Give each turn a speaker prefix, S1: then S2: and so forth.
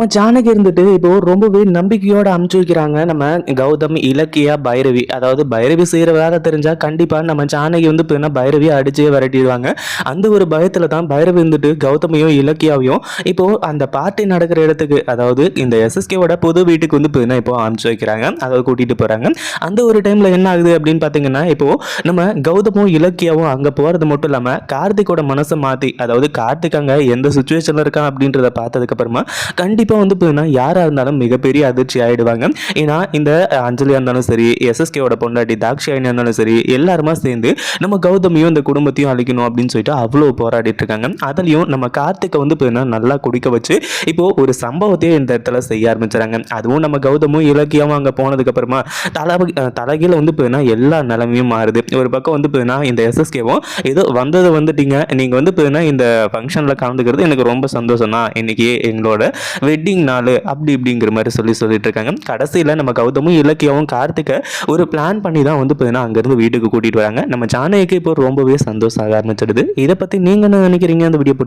S1: நம்ம ஜானகி இருந்துட்டு இப்போ ரொம்பவே நம்பிக்கையோட அமுச்சு வைக்கிறாங்க. நம்ம கௌதம் இலக்கியா பைரவி. அதாவது பைரவி செய்கிற வேலை தெரிஞ்சா கண்டிப்பாக நம்ம ஜானகி வந்து இப்போ பைரவியை அடிச்சே விரட்டிடுவாங்க. அந்த ஒரு பயத்தில் தான் பைரவி இருந்துட்டு கௌதமையும் இலக்கியாவையும் இப்போ அந்த பார்ட்டி நடக்கிற இடத்துக்கு அதாவது இந்த எஸ்எஸ்கேவோட புது வீட்டுக்கு வந்து இப்போ இப்போ அமுச்சு வைக்கிறாங்க. அதாவது கூட்டிகிட்டு போகிறாங்க அந்த ஒரு டைமில் என்ன ஆகுது அப்படின்னு பார்த்தீங்கன்னா இப்போ நம்ம கௌதமும் இலக்கியாவும் அங்கே போகிறது மட்டும் இல்லாமல் கார்த்திகோட மனசை மாற்றி அதாவது கார்த்திக் அங்கே எந்த சுச்சுவேஷனில் இருக்கான் அப்படின்றத பார்த்ததுக்கப்புறமா கண்டிப்பாக வந்து பார்த்தீங்கன்னா யாராக இருந்தாலும் மிகப்பெரிய அதிர்ச்சி ஆகிடுவாங்க ஏன்னா இந்த அஞ்சலியாக இருந்தாலும் சரி எஸ்எஸ்கேவோட பொண்டாட்டி தாக்ஷாயினியாக இருந்தாலும் சரி எல்லாருமா சேர்ந்து நம்ம கௌதமியும் இந்த குடும்பத்தையும் அழிக்கணும் அப்படின்னு சொல்லிட்டு அவ்வளோ போராடிட்டு இருக்காங்க. அதுலேயும் நம்ம கார்த்திகை வந்து பார்த்தீங்கன்னா நல்லா குடிக்க வச்சு இப்போது ஒரு சம்பவத்தையே இந்த இடத்துல செய்ய ஆரம்பிச்சுறாங்க. அதுவும் நம்ம கௌதமும் இலக்கியமும் அங்கே போனதுக்கப்புறமா தலை தலைகீழ வந்து பார்த்தீங்கன்னா எல்லா நிலமையும் மாறுது. ஒரு பக்கம் வந்து பார்த்தீங்கன்னா இந்த எஸ்எஸ்கேவும் ஏதோ வந்தது வந்துட்டீங்க. நீங்கள் வந்து பார்த்தீங்கன்னா இந்த ஃபங்க்ஷனில் கலந்துக்கிறது எனக்கு ரொம்ப சந்தோஷம் தான் இன்றைக்கி எங்களோட வெட்டிங் நாள் அப்படி இப்படிங்கிற மாதிரி சொல்லி சொல்லிட்டு இருக்காங்க. கடைசியில் நம்ம கௌதமும் இலக்கியாவும் கார்த்திகை ஒரு பிளான் பண்ணி தான் வந்து பார்த்தீங்கன்னா அங்கேருந்து வீட்டுக்கு கூட்டிகிட்டு வராங்க. நம்ம ஜானகிக்கு இப்போ ரொம்பவே சந்தோஷம் ஆக ஆரம்பிச்சிடுது. இதை பற்றி நீங்கள் என்ன நினைக்கிறீங்க அந்த வீடியோ